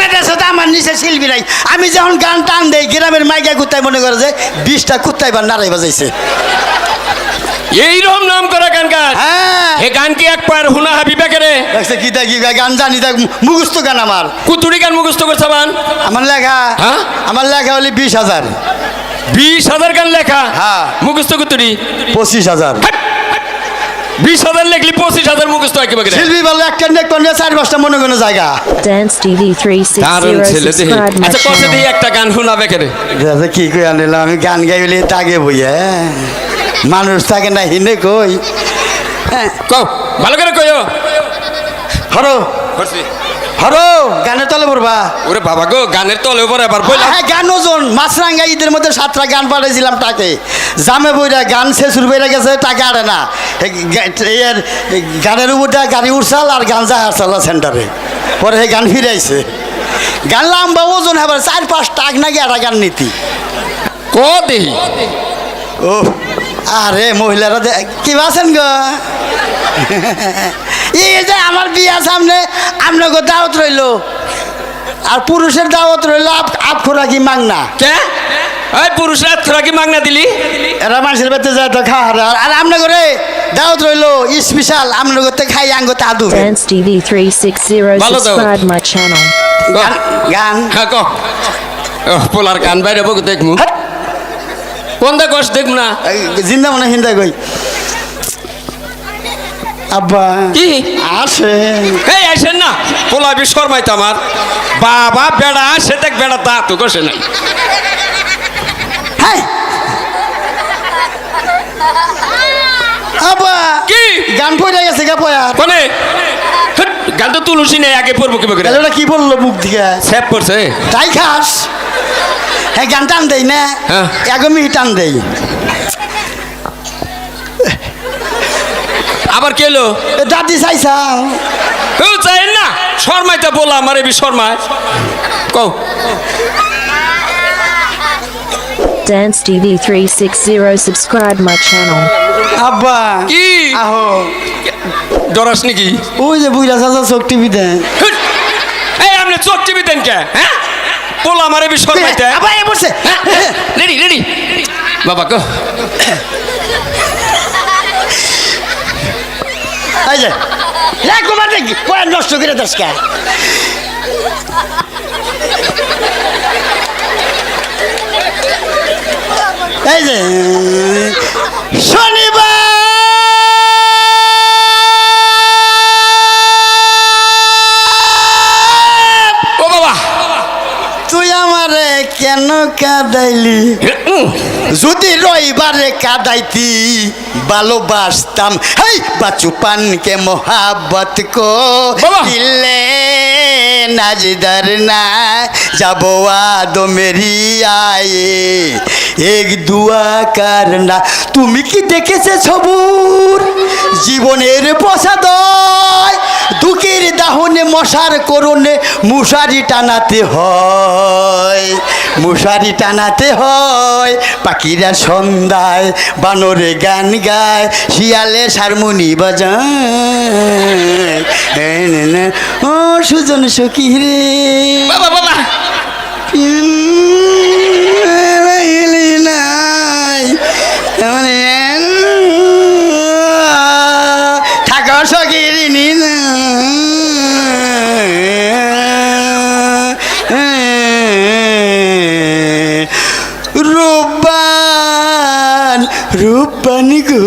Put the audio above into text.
বাংলাদেশে তো আমার নিচে শিল্পী নাই। আমি যখন গান টান দেই গ্রামের মাইকা কুত্তায় মনে করে যে বিশটা কুত্তায় বা নাড়াই বাজাইছে। এইরকম নাম করা গান গান হ্যাঁ। এ গান কি এক পায়ের হুনা হাবিবা কেরে? দেখছে কি কি গান জানি দেখ মুখস্থ গান আমার। কুতুরি গান মুখস্থ করছে আমার লেখা হ্যাঁ? আমার লেখা হলে বিশ হাজার। বিশ হাজার গান লেখা? হ্যাঁ। মুখস্থ কুতুরি? পঁচিশ হাজার। বিশ হাজার লেখলি পঁচিশ হাজার মুখস্থ একেবারে। শিল্পী বলল একটা নেক করলে চার পাঁচটা মনে কোনো জায়গা। TV দারুণ 360 ছেলে দেখি। আচ্ছা কষে দিয়ে. একটা গান শোনাবে কেন? কি কই আনিলাম আমি গান তাগে বই হ্যাঁ। মানুষ থাকে না হিনে কই? হ্যাঁ। কও ভালো করে কইও। হরো। হরো। গানে তলে পড়বা। ওরে বাবা গো গানের তলে উপরে আবার বইলাম হ্যাঁ গান ওজন। মাছরাঙ্গা ঈদের মধ্যে সাতটা গান পাঠাইছিলাম তাকে। জামে বইরা গান শেষুর বইরা গেছে টাকা আড়ে না। এর গানের উপরটা গাড়ি উঠছাল আর গান যা হারছাল সেন্টারে। পরে সেই গান ফিরে আইছে গান লাম্বা ওজন হবার চার পাঁচ টাক নাকি একটা গান নীতি। ক দেহি ও আরে মহিলারা কি আছেন গো? এই যে আমার বিয়া সামনে আপনাকে দাওয়াত রইল। আর পুরুষের দাওয়াত রইল আপ আপ খোরাকি মাংনা। কে? এই পুরুষরা তোরা কি মাগনা দিলি? এরা মানুষের বেতে যায় তো খাওয়া আর আর আপনার করে দাওয়াত রইল স্পেশাল আপনার করতে খাই আঙ্গতে আদু। Dance TV 360 Follow the- subscribe my channel. গ। গান হ্যাঁ ক ও, পোলার গান বাইরে বক দেখমু। দা কষ্ট না? জিন্দা মনে হিন্দা কই আব্বা কি? আসে এই আসেন না। পোলা বি শর্মাইতো আমার। বাবা বেড়া সে দেখ বেড়া তা তো কষে নাই। হ্যাঁ। আব্বা কি? গান পড়ে গেছে গা পয়া। কোনে? গান তো তুলসী নেই আগে পড়ব কি বকরে ওটা কি বলল মুখ দিকে? সেভ করছে তাই খাস। হ্যাঁ গান টান দেই না। হ্যাঁ। এগমি টান দেই। আবার কে এলো? এ দাদি চাইছাও ও চাই না। শর্মাইতে বলা আমার এবি শর্মায়। কও। Dance TV 360 subscribe my channel. আব্বা কি? আহো। ডরাস নাকি? ওই যে বুইরা চাচা চোখ টিভি দেন। এই আপনি চোখ টিভি দেন কে? হ্যাঁ? পোলা আমার এবি শর্মাইতে আবার এ বসে। Ready ready. বাবা কো এই যে একবার দেখি পয়েন্ট নষ্ট করে দশকা এই যে আমারে কেন কাদাইলি? যদি রইবারে কাদাইতি ভালোবাসতাম। হেই বাচু পানকে মোহাবত কো! দিলে নাজদার না যাব আদো মেরি আয়ে এক দুয়া কারনা তুমি কি দেখেছে সবুর? জীবনের প্রসাদয় দাহনে মশার করণে মুশারি টানাতে হয় মুশারি টানাতে হয়। পাখিরা সন্ধ্যায় বানরে গান গায় শিয়ালে সারমুনি বাজায়। ও সুজন সখী রে। বাবা বাবা। రూపనికు